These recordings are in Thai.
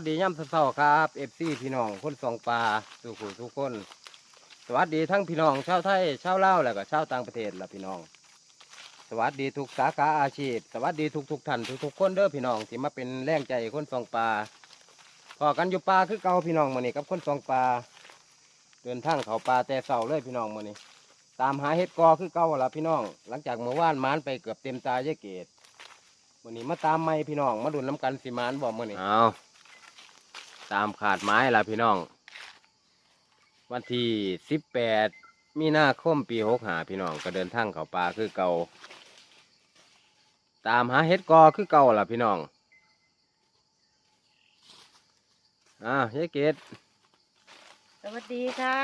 วัสดีย่ำเช้าครับเอฟซีพี่น้องคนสองปลาสุขุทุกคน สวัสดีทั้งพี่น้องชาวไทยชาวลาวแล้วก็ชาวต่างประเทศละพี่น้อง สวัสดีทุกสาขาอาชีพ สวัสดีทุกทุกท่านทุกทุกคนเด้อพี่น้องที่มาเป็นแรงใจคนสองปลาพอกันอยู่ปลาคือเก่าพี่น้องมื้อนี้กับคนสองปลาเดินทางเขาปลาแต่เสาเลยพี่น้องมื้อนี้ตามหาเห็ดกอคือเก่าล่ะพี่น้อง หลังจากเมื่อวานมานไปเกือบเต็มตายายเกตมื้อนี้มาตามไม่พี่น้องมาดุนน้ำกันสิหมานบอกมื้อนี้เอา ตามขาดไม้ล่ะพี่น้อง วันที่สิบแปดมีนาคมปีหกหาพี่น้องก็เดินทางเขาป่าคือเก่า ตามหาเห็ดกอคือเก่าล่ะพี่น้องอ่ายายเกตสวัสดีค่ะ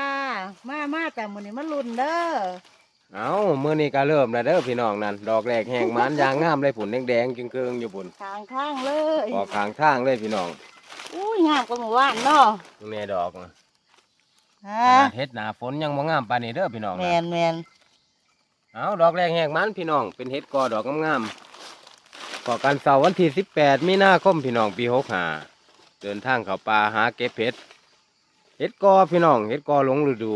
มามาจากมือนี้มาลุนเด้อเอามื่อนี้ก็เริ่มแล้วเด้อพี่น้องนั่นดอกแรกแห้งหมันยางงามเลยผุนแดงๆจึงเกิงๆอยู่ผุนทางข้างเลยออกข้างทางเลยพี่น้อง อุ้ยงามกว่าเมื่อวานเนาะแม่ดอกน่ะฮะขนาดเฮ็ดหนาฝนยังบ่งามปานนี้เด้อพี่น้องแมนะนแมนเอาดอกแรกแหกมันพี่น้อง เป็นเห็ดกอดอกงามๆพอกันเสาร์วันที่สิบแปดมีนาคมพี่น้องปีหกหาเดินทางเข้าป่าหาเก็บเห็ดเห็ดกอพี่น้องเห็ดกอหลงฤดู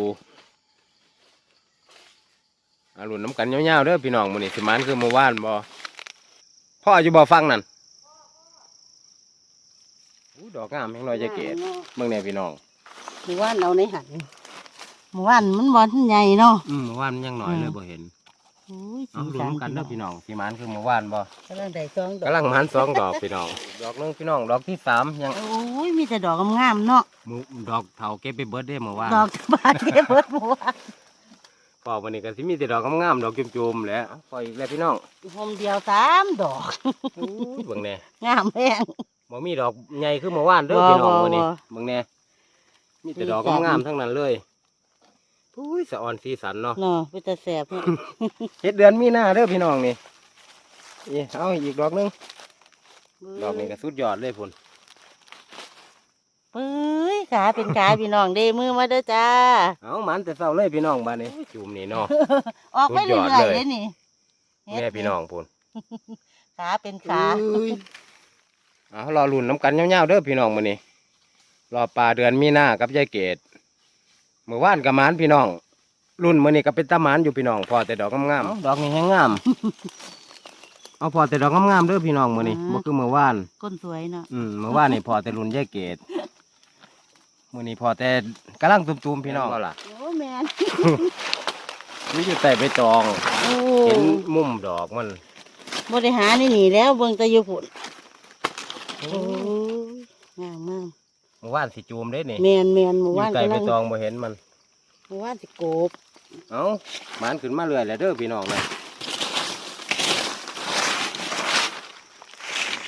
อารุ่นน้ำกันยาวๆเด้อพี่น้องมื้อนี้สิมันคือเมื่อวานบ่พ่ออยู่บ่ฟังนั่นอู้ ดอกงามแห่งน้อยจะเกตเมืองไหนพี่น้องเมื่อวานเอาในหันเมื่อวานมันบอลใหญ่เนาะอืมเมื่อวานมันยังน้อยเลยบ่เห็นอุ้ยเอารุ่นน้ำกันเด้อพี่น้องสิมันคือเมื่อวานบ่กำลังได้สองดอกกำลังมันสองดอกพี่น้องดอกหนึงพี่น้องดอกที่สามยังโอ้ยมีแต่ดอกงามๆเนาะหมูดอกเถาเก็บไปเบิดได้เมื่อวานดอกบานเก็บเบิดเมื่อวานพอวันนี้ก็สิมีแต่ดอกงามๆดอกจุ่มๆแหล้วพออีกแล้วพี่น้องหมเดียวสามดอกอู้ยเบิ่งแน่งามแพง บ่มีดอกใหญ่คือเมื่อวานเด้อบ่พี่น้องบ่วันนี้บ่เบิ่งแน่มีแต่ดอกสีสันงามๆทั้งนั้นเลยอุ้ยสะออนสีสันเนาะ เนาะเป็นตาแสบเนี่ยเฮ็ดเดือนมีนาเด้อพี่น้องนี่นี่เอาอีกดอกหนึง ดอกนี้ก็สุดยอดเลยพุ่นปื้ยขาเป็นขา พี่น้องเด้มือมาเด้อจ้า เอามันแต่เช้าเลยพี่น้องบ้านนี้จุ่มนี่เนาะ ออกไปสุเรื่ดยอดอยเลย ๆเลยนี่เฮ็ดแม่พี่น้องพุ่นขาเป็นขาอุ้ย เอารอลุ่นน้ำกันยาวๆเด้อพี่น้องมื้อนี้รอปลาเดือนมีนากับยายเกดเมื่อวานกับหมานพี่น้อง รุ่นมื้อนี้ก็เป็นตาหมานอยู่พี่น้องพอแต่ดอกงามๆดอกนี้แห้งงาม เอาพอแต่ดอกงามๆเด้อพี่น้องมื้อนี้บ่คือเมื่อวานก้นสวยเนาะอืมเมื่อวานนี่พอแต่รุ่นยายเกดมื้อนี้พอแต่กำลังตุ่มๆพี่น้องล่ะโอ้แมนนี่อยู่ใต้ใบตองโอ้เห็นมุมดอกมันบริหารนี่หนีแล้วเบิ่งแตะอยู่พุ่น โอ้ยงามมากเมื่อวานสิจูมเด้นี่แมนแมนหอมู่ยู่ว่านใต้กำใบลังตองบ่เห็นมัน หมู่ว่านสิโกบเอาหมานขึ้นมาเรื่อยแล้วเด้อพี่น้องนะ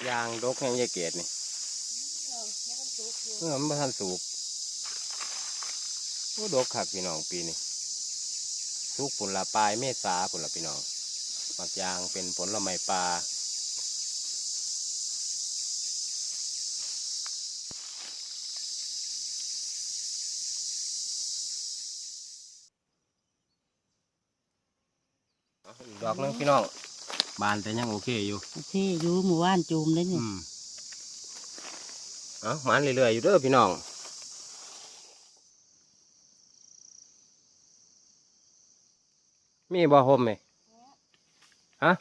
ยางดกแห่งยายเกดนี่เออมันบ่ทันสูบโอ้ดกคักพี่น้องปีนี้สุกผลละปลายเมษาผลละพี่น้องมักยางเป็นผลไม้ปลาเอาอีก ดอกหนึงพี่น้องบานแต่ยังโอเคอยู่โอเคอยู่หมู่ว่านจูมเลยอืเนี่ยมเอาหมันเรื่อยๆอยู่เด้อพี่น้องมีบ่ห่มไหมฮะ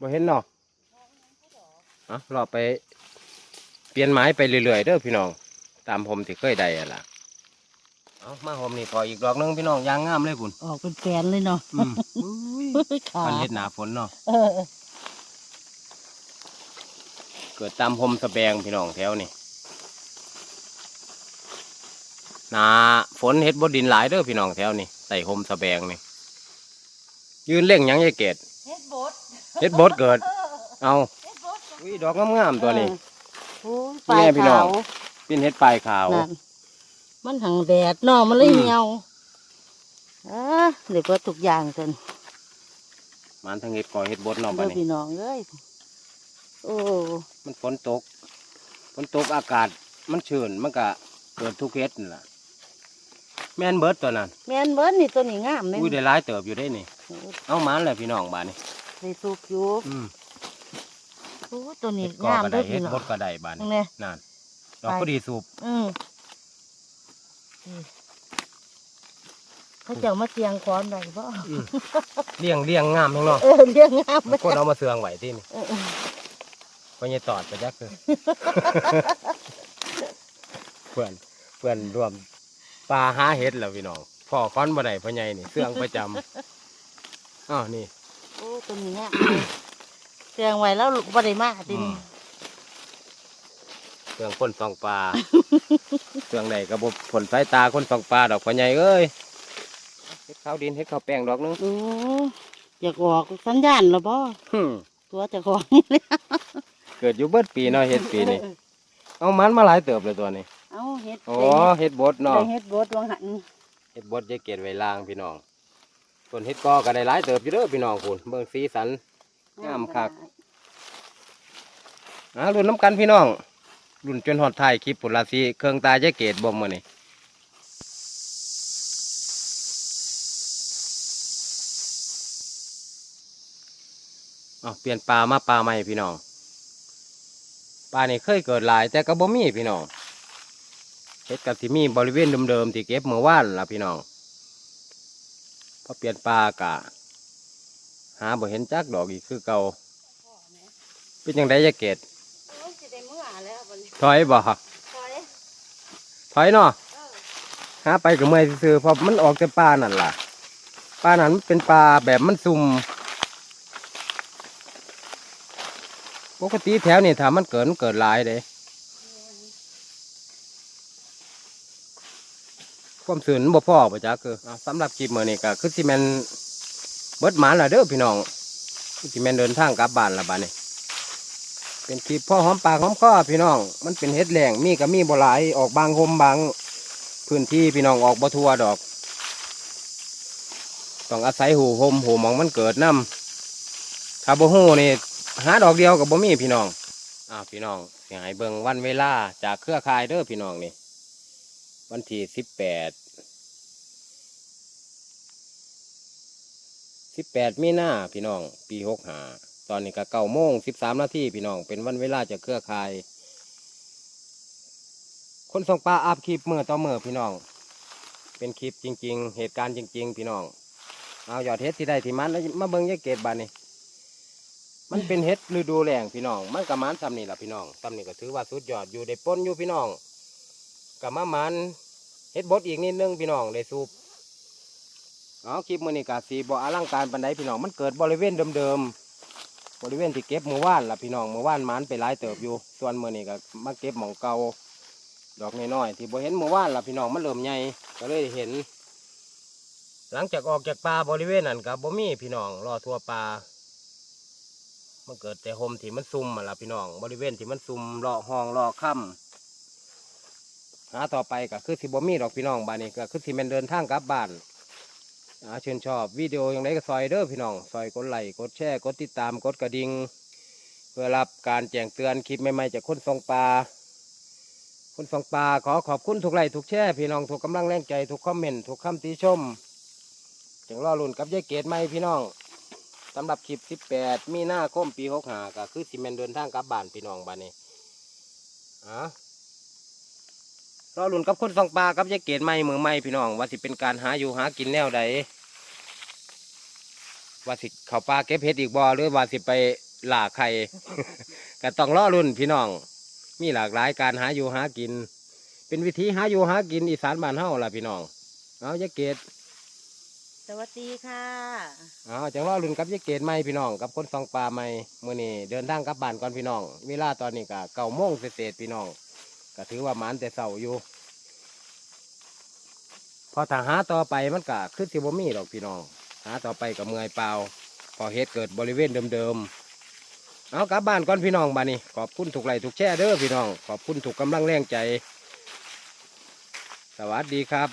บ่เห็นเนาะเอาเราไปเปลี่ยนไม้ไปเรื่อยๆเด้อพี่น้อง ตามผมที่เคยได้อะล่ะเอามาห่มนี่พออีกดอกหนึงพี่น้องยางงามเลยพุ่นออกเป็นแฟนเลยเนาะอืมอุ้ย ขามันเฮ็ดหนาฝนเนาะเออเกิดตามผมสะแบงพี่น้องแถวนี่หนาฝนเฮ็ดบดดินหลายเด้อพี่น้องแถวนี่ใส่หมสะแบงนี่ยืนเล่งหยังยายเกดเฮ็ดบดเฮ็ดบดเกิด เอาเฮ็ดบดอุ้ยดอกงามๆตัวนี้ โอ้ยแม่พี่น้องปลายขาวเป็นเฮ็ดปลายขาว นั่นมันหังแดดเนาะมันเลยอืม เหี่ยวอ่าเดี๋ยวก็ทุกอย่างกัน มันทั้งเฮ็ดกอเฮ็ดบดเนาะบัเด้ดอนี้พี่น้องเอ้ยโอ้ มันฝนตก ฝนตกอากาศมันชื้นมันก็เกิดทุกเฮ็ดนั่นล่ะ แม่นเบิดตัวนั้น แม่นเบิดนี่ตัวนี้งามเลยอุ้ยได้หลายเติบอยู่ได้นี่โอ้เอามันเลยพี่น้องบาดนี้ได้สุกอยู่อืมโอ้ตัวนี้เฮ็ดกองามก็เด้ได้อเฮ็พี่ดน้องบดก็ได้บาดนี้นี่นั่นดอกไปก็ดีสูบอืมนี่ เขาเจ้ามาเตียงคอนได้บ่อืมเลี้ยงเลี้ยงงามแห้งเนาะเออเลี้ยงงามบางคนเอามาเสืองไหวที่นี่เออเออก็ยังตอดไปจักคือเพื่อนเพื่อนรวมปลาหาเห็ดแล้วพี่น้องพ่อค้อนบ่ได้พ่อใหญ่นี่เสืองประจำอ้าวนี่โอ้ตัวนี้เนี่ยเตียงไว้แล้วบ่ได้มาติอืมเสืองคนสองปลาเสืองใดกระบบผลสายตาคนสองปลาดอกพ่อใหญ่เอ้ย เฮ็ดข้าวดินเฮ็ดข้าวแป้งดอกนึงโอ้อยากออกสัญญาณแล้วบ่หึ่มตัวเจะของเกิดอยู่เบิดปีเนาะเฮ็ดปีนี้เอามันมาหลายเติบเลยตัวนี้เอาเฮ็ดอ๋อเฮ็ดบดได้เนาะเฮ็ดบดวังหันเฮ็ดบดยายเกศไว้ล่างพี่น้องส่วนเฮ็ดกอก็ได้หลายเติบอยู่เด้อพี่น้องคุณเบิ่งสีสันงามคักอ่ารุ่นน้ำกันพี่น้องรุ่นจนหอดท้ายคลิปผุนลาสีเครื่องตายายเกศบ่มมื้อนี่ อ๋อเปลี่ยนปลามาปลาใหม่พี่น้องปลานี่เคยเกิดหลายแต่ก็บ่มีพี่น้องเฮ็ดกับที่มีบริเวณเดิมๆที่เก็บเมื่อวานล่ะพี่น้องพอเปลี่ยนปลากะ หาบ่เห็นจักดอกอีกคือเก่าเป็นยังไงยะเกตถอยบ่ถอยถอยเนาะเอหาไปกับเมื่อยซื่อพราะมันออกจากป่านั่นล่ะป่านั้นมันเป็นป่าแบบมันซุ่ม ปกติแถวนี่ถ้ามันเกิดมันเกิดหลายเด้ความสื่นบ่พ่อประจักคือสำหรับคลิปมือนี้ก็คือสิแมนเบิดหมาละเด้อพี่น้องคือสิแมนเดินทางกลับบ้านละบัดนี้เป็นคลิปพ่อหอมปากหอมคอพี่น้อง มันเป็นเฮ็ดแหลงมีก็มีบ่หลายออกบางหมบางพื้นที่พี่น้องออกบ่ทั่วดอก ต้องอาศัยหูหมหูมองมันเกิดน้ำถ้าบ่หูนี่ หาดอกเดียวกับบ่มีพี่น้องอ้าวพี่น้องสิให้เบิงวันเวลาจากเครือข่ายเด้อพี่น้องนี่ วันที่สิบแปดสิบแปดมีนาพี่น้อง ปีหกหาตอนนี้ก็เก้าโมงสิบสามนาทีพี่น้อง เป็นวันเวลาจากเครือข่าย คนส่งปลาอัพคลิปเมื่อต่อเมื่อพี่น้อง เป็นคลิปจริง ๆ เหตุการณ์จริง ๆ พี่น้อง เอายอดเฮ็ดที่ได้ที่มันแล้วมาเบิงยาเกตบานนี่ มันเป็นเฮ็ดฤดูแล้งพี่น้อง มันกระมันซ้ำนี่แหละพี่น้องซ้ำนี่ก็ถือว่าสุดยอดอยู่ได้ปนอยู่พี่น้องกับมามันเฮ็ดบดอีกนิดนึงพี่น้องได้สูบเอาคลิปมือนี้ก็สีบ่อลังการปานใดพี่น้องมันเกิดบริเวณเดิมๆบริเวณที่เก็บเมื่อวานล่ะพี่น้องเมื่อวานมันไปหลายเติบอยู่ ส่วนมือนี้ก็มาเก็บหมองเก่าดอกน้อยๆที่บ่เห็นเมื่อวานล่ะพี่น้องมันเริ่มใหญ่ก็เลยเห็น หลังจากออกจากป่าบริเวณนั้นกับบ่มีพี่น้องรอทั่วป่า มันเกิดแต่โฮมที่มันซุ่มมาละพี่น้อง บริเวณที่มันซุ่มรอห้องรอค่ำหาต่อไปก็คือสิบมีดอกพี่น้องบ้านนี้ก็คือสิแมันเดินทางกลับบ้านอาเชิญชอบวิดีโออย่างไรก็ซอยเด้อพี่น้องซอยกดไลค์กดแชร์กดติดตามกดกระดิ่งเพื่อรับการแจ้งเตือนคลิปใหม่ๆจากคนทรงปลาคุณฟังปลาขอขอบคุณทุกไลค์ทุกแช่พี่น้องทุกกำลังแรงใจทุกคอมเมนต์ทุกคำติชมจึงรอลุ่นกับยายเกดไหมพี่น้อง สำหรับคลิป18มีหน้าคมปี65ก็คือสิเมนเดินทางกลับบ้านพี่น้องบ้านนี้อะรอลุ่นกับคนฟังปลากับยายเกดไหมมือไหมพี่น้องว่าสิเป็นการหาอยู่หากินแนวใดว่าสิเขาป่าเก็บเห็ดอีกบ่อหรือว่าสิไปหลาไข่ ก็ต้องรอลุ่นพี่น้อง มีหลากหลายการหาอยู่หากิน เป็นวิธีหาอยู่หากินอีสานบ้านเฮาล่ะพี่น้อง เอายะเกต สวัสดีค่ะเอาจังรอรุ่นกับยะเกตใหม่พี่น้องกับคนสองปลาใหม่มื้อนี้เดินทางกลับบ้านก่อนพี่น้องเวลาตอนนี้ก็เก้าโมงเศษๆพี่น้องก็ถือว่าหมันแต่เสาอยู่ พอถ้าหาต่อไปมันก็คือสิบ่มีดอกพี่น้อง หาต่อไปก็เมื่อยเปล่าพอเฮ็ดเกิดบริเวณเดิมๆเอากลับบ้านก่อนพี่น้องบ้านนี้ขอบคุณถูกไลค์ถูกแช่เด้อพี่น้อง ขอบคุณถูกกำลังแรงใจ สวัสดีครับ